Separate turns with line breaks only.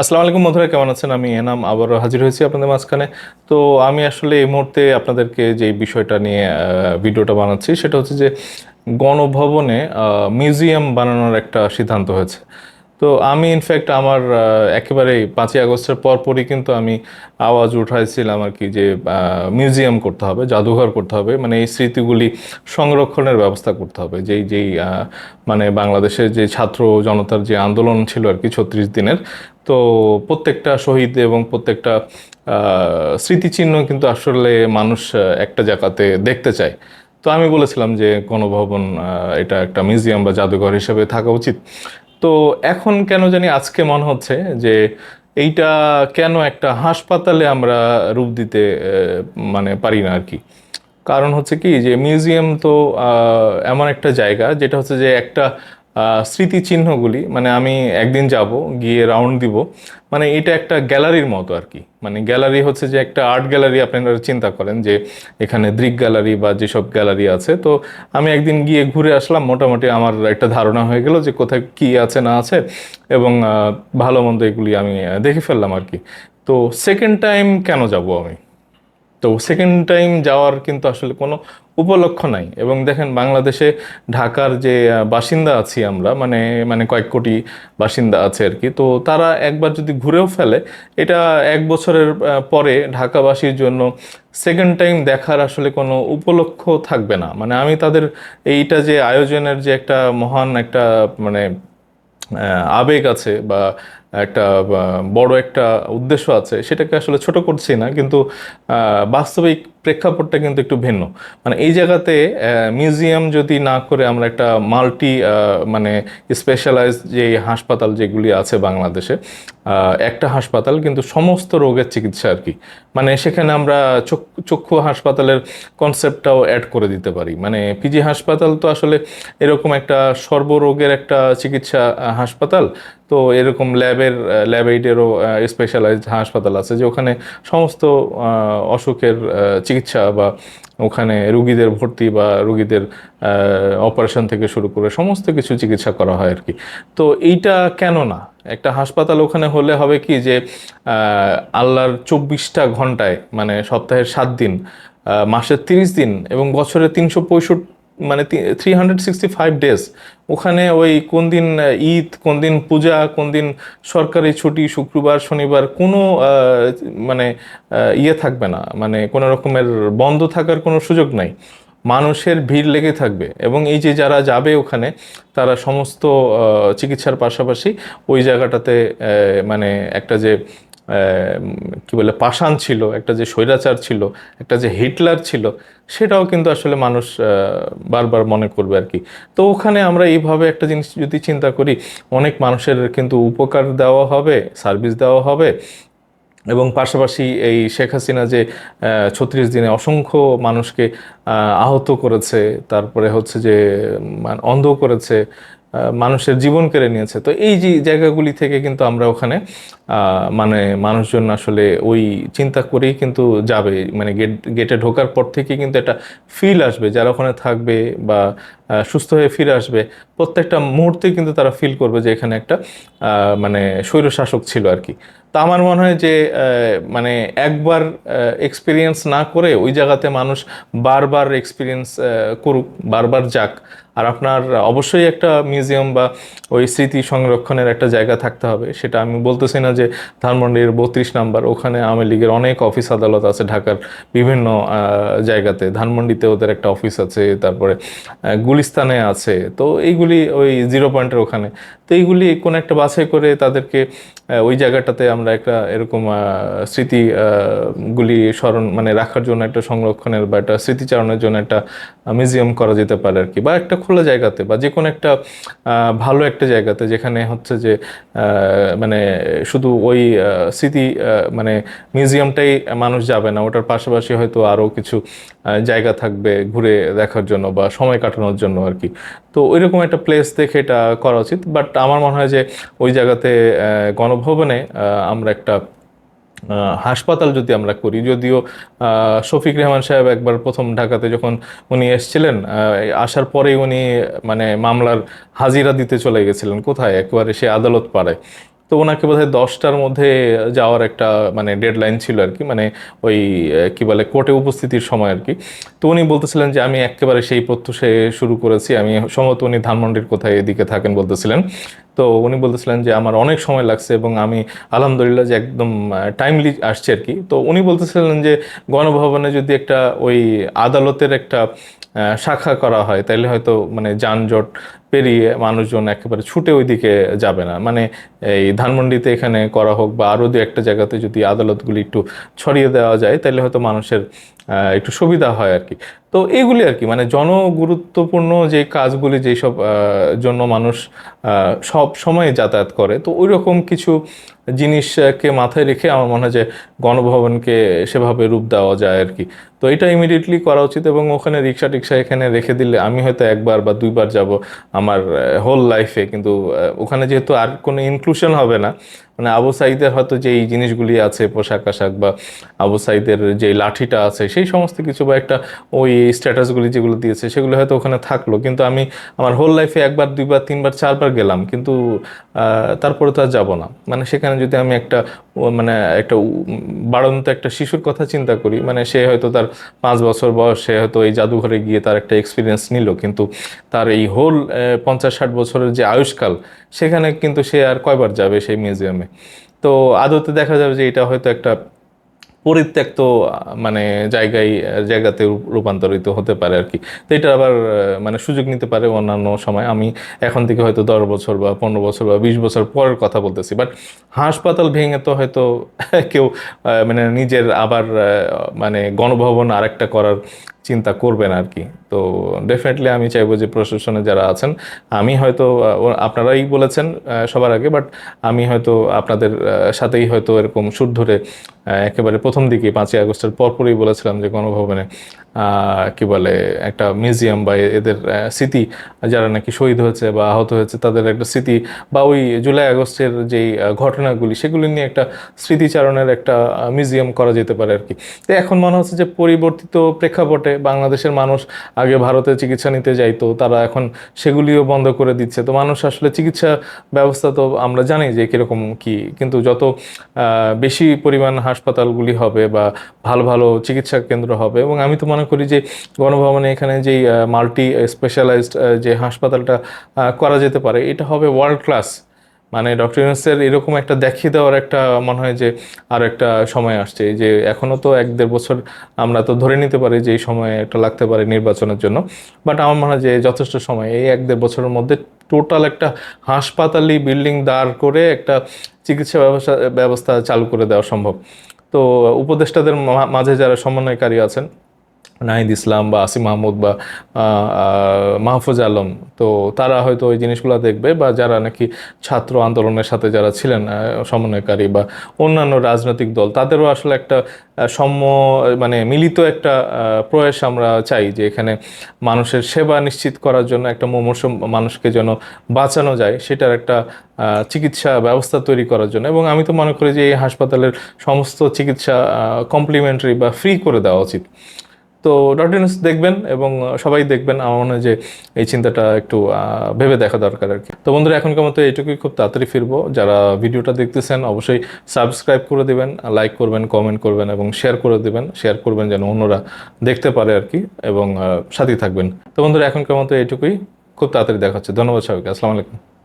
আসসালামু আলাইকুম বন্ধুরা, কেমন আছেন? আমি এনাম, আবারও হাজির হয়েছি আপনাদের মাঝখানে। তো আমি আসলে এই মুহূর্তে আপনাদেরকে যে বিষয়টা নিয়ে ভিডিওটা বানাচ্ছি, সেটা হচ্ছে যে গণভবনে মিউজিয়াম বানানোর একটা সিদ্ধান্ত হয়েছে। তো আমি ইনফ্যাক্ট আমার একেবারে পাঁচই আগস্টের পরপরই কিন্তু আমি আওয়াজ উঠাইছিলাম আর কি যে মিউজিয়াম করতে হবে, জাদুঘর করতে হবে মানে এই স্মৃতিগুলি সংরক্ষণের ব্যবস্থা করতে হবে। যেই যেই মানে বাংলাদেশের যে ছাত্র জনতার যে আন্দোলন ছিল আর কি ছত্রিশ দিনের, তো প্রত্যেকটা শহীদ এবং প্রত্যেকটা স্মৃতিচিহ্ন কিন্তু আসলে মানুষ একটা জায়গাতে দেখতে চায়। তো আমি বলেছিলাম যে গণভবন এটা একটা মিউজিয়াম বা জাদুঘর হিসেবে থাকা উচিত। তো এখন কেন জানি আজকে মনে হচ্ছে যে এইটা কেন একটা হাসপাতালে আমরা রূপ দিতে মানে পারি না আর কি কারণ হচ্ছে কি যে মিউজিয়াম তো এমন একটা জায়গা যেটা হচ্ছে যে একটা স্মৃতিচিহ্নগুলি মানে আমি একদিন যাব, গিয়ে রাউন্ড দিব। মানে এটা একটা গ্যালারির মতো আর কি। মানে গ্যালারি হচ্ছে যে একটা আর্ট গ্যালারি আপনারা চিন্তা করেন যে এখানে দৃক গ্যালারি বা যেসব গ্যালারি আছে। তো আমি একদিন গিয়ে ঘুরে আসলাম, মোটামুটি আমার একটা ধারণা হয়ে গেল যে কোথায় কি আছে না আছে এবং ভালো মন্দ এগুলি আমি দেখে ফেললাম আর কি। তো সেকেন্ড টাইম কেন যাব আমি? তো সেকেন্ড টাইম যাওয়ার কিন্তু আসলে কোনো উপলক্ষ নাই। এবং দেখেন বাংলাদেশে ঢাকার যে বাসিন্দা আছি আমরা মানে মানে কয়েক কোটি বাসিন্দা আছে আর কি, তো তারা একবার যদি ঘুরেও ফেলে, এটা এক বছরের পরে ঢাকাবাসীর জন্য সেকেন্ড টাইম দেখার আসলে কোনো উপলক্ষ থাকবে না। মানে আমি তাদের এইটা যে আয়োজনের যে একটা মহান একটা মানে আবেগ আছে বা একটা বড় একটা উদ্দেশ্য আছে, সেটাকে আসলে ছোট করছি না। কিন্তু বাস্তবিক প্রেক্ষাপটটা কিন্তু একটু ভিন্ন। মানে এই জায়গাতে মিউজিয়াম যদি না করে আমরা একটা মাল্টি মানে স্পেশালাইজ যে হাসপাতাল যেগুলি আছে বাংলাদেশে একটা হাসপাতাল কিন্তু সমস্ত রোগের চিকিৎসা আর কি। মানে সেখানে আমরা চক্ষু হাসপাতালের কনসেপ্টটাও অ্যাড করে দিতে পারি। মানে পিজি হাসপাতাল তো আসলে এরকম একটা সর্বরোগের একটা চিকিৎসা হাসপাতাল। তো এরকম ল্যাবের ল্যাব এইডেরও স্পেশালাইজড হাসপাতাল আছে যে ওখানে সমস্ত অসুখের চিকিৎসা বা ওখানে রুগীদের ভর্তি বা রুগীদের অপারেশন থেকে শুরু করে সমস্ত কিছু চিকিৎসা করা হয় আর কি। তো এইটা কেন না? একটা হাসপাতাল ওখানে হলে হবে কি যে আল্লাহর চব্বিশটা ঘন্টায় মানে সপ্তাহের সাত দিন মাসের তিরিশ দিন এবং বছরে তিনশো পঁয়ষট্টি মানে three hundred sixty five days ওখানে ওই কোন দিন ঈদ, কোন দিন পূজা, কোন দিন সরকারি ছুটি, শুক্রবার, শনিবার, কোনো মানে ইয়ে থাকবে না। মানে কোনো রকমের বন্ধ থাকার কোনো সুযোগ নাই। মানুষের ভিড় লেগে থাকবে। এবং এই যে যারা যাবে ওখানে, তারা সমস্ত চিকিৎসার পাশাপাশি ওই জায়গাটাতে মানে একটা যে কি বলে, পাষাণ ছিল, একটা যে স্বৈরাচার ছিল, একটা যে হিটলার ছিল, সেটাও কিন্তু আসলে মানুষ বারবার মনে করবে আর কি। তো ওখানে আমরা এইভাবে একটা জিনিস যদি চিন্তা করি, অনেক মানুষের কিন্তু উপকার দেওয়া হবে, সার্ভিস দেওয়া হবে এবং পাশাপাশি এই শেখ হাসিনা যে ছত্রিশ দিনে অসংখ্য মানুষকে আহত করেছে, তারপরে হচ্ছে যে অন্ধ করেছে মানুষের জীবন কেড়ে নিয়েছে। তো এই যে জায়গাগুলি থেকে কিন্তু আমরা ওখানে মানে মানুষজন আসলে ওই চিন্তা করেই কিন্তু যাবে। মানে গেট, গেটে ঢোকার পর থেকে কিন্তু একটা ফিল আসবে, যারা ওখানে থাকবে বা সুস্থ হয়ে ফিরে আসবে, প্রত্যেকটা মুহূর্তে কিন্তু তারা ফিল করবে যে এখানে একটা মানে স্বৈরশাসক ছিল আর কি। তা আমার মনে হয় যে মানে একবার এক্সপিরিয়েন্স না করে ওই জায়গাতে মানুষ বারবার এক্সপিরিয়েন্স করুক, বারবার যাক আর আপনার অবশ্যই একটা মিউজিয়াম বা ওই স্মৃতি সংরক্ষণের একটা জায়গা থাকতে হবে। সেটা আমি বলতেছি না যে ধানমন্ডির বত্রিশ নাম্বার ওখানে আওয়ামী লীগের অনেক অফিস আদালত আছে ঢাকার বিভিন্ন জায়গাতে। ধানমন্ডিতে ওদের একটা অফিস আছে তারপরে গুলিস্তানে আছে। তো এইগুলি ওই জিরো পয়েন্টের ওখানে। তো এইগুলি কোনো একটা বাসে করে তাদেরকে ওই জায়গাটাতে আমরা একটা এরকম আহ, স্মৃতি গুলি স্মরণ মানে রাখার জন্য একটা সংরক্ষণের বা একটা স্মৃতিচারণের জন্য একটা মিউজিয়াম করা যেতে পারে আর কি। বা একটা খোলা জায়গাতে বা যে কোনো একটা ভালো একটা জায়গাতে যেখানে হচ্ছে যে মানে শুধু ওই স্মৃতি মানে মিউজিয়ামটাই মানুষ যাবে না। ওটার পাশাপাশি হয়তো আরও কিছু জায়গা থাকবে ঘুরে দেখার জন্য বা সময় কাটানোর জন্য আর কি তো ওইরকম একটা প্লেস দেখে এটা করা উচিত। বাট আমার মনে হয় যে ওই জায়গাতে গণভবনে আমরা একটা হাসপাতাল যদি আমরা করি, যদিও শফিক রেহমান সাহেব একবার প্রথম ঢাকাতে যখন উনি এসছিলেন আসার পরেই উনি মানে মামলার হাজিরা দিতে চলে গেছিলেন। কোথায়? একবারে সে আদালত পাড়ায়। তো ওনাকে বোধহয় দশটার মধ্যে যাওয়ার একটা মানে ডেডলাইন ছিল আর কি মানে ওই কি বলে কোর্টে উপস্থিতির সময় আর কি। তো উনি বলতেছিলেন যে, আমি একেবারে সেই প্রত্যুষে শুরু করেছি, আমি সম্ভবত উনি ধানমন্ডির কোথায় এদিকে থাকেন, বলতেছিলেন। তো উনি বলতেছিলেন যে, আমার অনেক সময় লাগছে এবং আমি আলহামদুলিল্লাহ যে, একদম টাইমলি আসছে আর কি। তো উনি বলতেছিলেন যে, গণভবনে যদি একটা ওই আদালতের একটা শাখা করা হয় তাহলে হয়তো মানে যানজট পেরিয়ে মানুষজন একেবারে ছুটে ওইদিকে যাবে না। মানে এই ধানমন্ডিতে এখানে করা হোক বা আরও দু একটা জায়গাতে যদি আদালতগুলি একটু ছড়িয়ে দেওয়া যায় তাহলে হয়তো মানুষের একটু সুবিধা হয় আর কি। তো এইগুলি আর কি মানে জনগুরুত্বপূর্ণ যে কাজগুলি যেসব জন্য মানুষ সব সময় যাতায়াত করে, তো ওই রকম কিছু জিনিসকে মাথায় রেখে আমার মনে হয় যে গণভবনকে সেভাবে রূপ দেওয়া যায় আর কি। তো এটা ইমিডিয়েটলি করা উচিত এবং ওখানে রিক্সা টিক্সা এখানে রেখে দিলে আমি হয়তো একবার বা দুইবার যাব আমার হোল লাইফে কিন্তু ওখানে যেহেতু আর কোনো ইনক্লুশন হবে না মানে আবু সাইদের হয়তো যে এই জিনিসগুলি আছে, পোশাক আশাক বা আবু সাইদের যে লাঠিটা আছে, সেই সমস্ত কিছু বা একটা ওই স্ট্যাটাসগুলি যেগুলো দিয়েছে, সেগুলো হয়তো ওখানে থাকল। কিন্তু আমি আমার হোল লাইফে একবার, দুইবার, তিনবার, চারবার গেলাম। কিন্তু তারপরে তো আর যাব না। মানে সেখানে যদি আমি একটা মানে একটা বাড়ন্ত একটা শিশুর কথা চিন্তা করি। মানে সে হয়তো তার পাঁচ বছর বয়স, সে হয়তো এই জাদুঘরে গিয়ে তার একটা এক্সপিরিয়েন্স নিল। কিন্তু তার এই হোল পঞ্চাশ ষাট বছরের যে আয়ুষ্কাল, সেখানে কিন্তু সে আর কয়বার যাবে সেই মিউজিয়ামে তো আদতে দেখা যাবে যে এটা হয়তো একটা পরিত্যক্ত মানে জায়গায়, জায়গাতে রূপান্তরিত হতে পারে আর কি। তো এটা আবার মানে সুযোগ নিতে পারে অন্যান্য সময়। আমি এখন থেকে হয়তো দশ বছর বা পনেরো বছর বা বিশ বছর পরের কথা বলতেছি। বাট হাসপাতাল ভেঙে তো হয়তো কেউ মানে নিজের আবার মানে গণভবন আরেকটা করার চিন্তা করবেন আর কি। তো ডেফিনেটলি আমি চাইব যে প্রশাসনে যারা আছেন, আমি হয়তো আপনারাই বলেছেন সবার আগে বাট আমি হয়তো আপনাদের সাথেই হয়তো এরকম সুর ধরে একেবারে প্রথম দিকে পাঁচই আগস্টের পরপরই বলেছিলাম যে গণভবনে কি বলে, একটা মিউজিয়াম বা এদের স্মৃতি, যারা নাকি শহীদ হয়েছে বা আহত হয়েছে, তাদের একটা স্মৃতি বা ওই জুলাই আগস্টের যেই ঘটনাগুলি, সেগুলি নিয়ে একটা স্মৃতিচারণের একটা মিউজিয়াম করা যেতে পারে আর কি। তো এখন মনে হচ্ছে যে পরিবর্তিত প্রেক্ষাপটে বাংলাদেশের মানুষ আগে ভারতে চিকিৎসা নিতে যাইতো, তারা এখন সেগুলিও বন্ধ করে দিচ্ছে। তো মানুষ আসলে চিকিৎসা ব্যবস্থা তো আমরা জানি যে কীরকম কি, কিন্তু যত বেশি পরিমাণ হাসপাতালগুলি হবে বা ভালো ভালো চিকিৎসা কেন্দ্র হবে, এবং আমি তো মনে করি যে গণভবনে এখানে যেই মাল্টি স্পেশালাইজড যে হাসপাতালটা করা যেতে পারে, এটা হবে ওয়ার্ল্ড ক্লাস মানে ডক্টর ইউনুসের এরকম একটা দেখিয়ে দেওয়ার একটা মনে হয় যে আর একটা সময় আসছে। যে এখনও তো এক দেড় বছর আমরা তো ধরে নিতে পারি যে এই সময় একটা লাগতে পারে নির্বাচনের জন্য। বাট আমার মনে হয় যে যথেষ্ট সময়। এই এক দেড় বছরের মধ্যে টোটাল একটা হাসপাতালি বিল্ডিং দাঁড় করে একটা চিকিৎসা ব্যবস্থা ব্যবস্থা চালু করে দেওয়া সম্ভব। তো উপদেষ্টাদের মাঝে যারা সমন্বয়কারী আছেন নাহিদ ইসলাম বা আসিম মাহমুদ বা মাহফুজ আলম। তো তারা হয়তো ওই জিনিসগুলো দেখবে বা যারা নাকি ছাত্র আন্দোলনের সাথে যারা ছিলেন সমন্বয়কারী বা অন্যান্য রাজনৈতিক দল, তাদেরও আসলে একটা সম্য মানে মিলিত একটা প্রয়াস আমরা চাই যে এখানে মানুষের সেবা নিশ্চিত করার জন্য একটা মুমূর্ষ মানুষকে যেন বাঁচানো যায়, সেটার একটা চিকিৎসা ব্যবস্থা তৈরি করার জন্য। এবং আমি তো মনে করি যে এই হাসপাতালের সমস্ত চিকিৎসা কমপ্লিমেন্টারি বা ফ্রি করে দেওয়া উচিত। তো ইউনুস দেখবেন এবং সবাই দেখবেন। আমার মনে হয় যে এই চিন্তাটা একটু ভেবে দেখা দরকার আর কি। তো বন্ধুরা, এখনকার মতো এইটুকুই। খুব তাড়াতাড়ি ফিরবো। যারা ভিডিওটা দেখতেছেন, অবশ্যই সাবস্ক্রাইব করে দিবেন লাইক করবেন কমেন্ট করবেন এবং শেয়ার করে দিবেন। শেয়ার করবেন যেন অন্যরা দেখতে পারে আর কি এবং সাথেই থাকবেন। তো বন্ধুরা, এখনকার মতো এইটুকুই। খুব তাড়াতাড়ি দেখা হচ্ছে। ধন্যবাদ সবাইকে। আসসালামু আলাইকুম।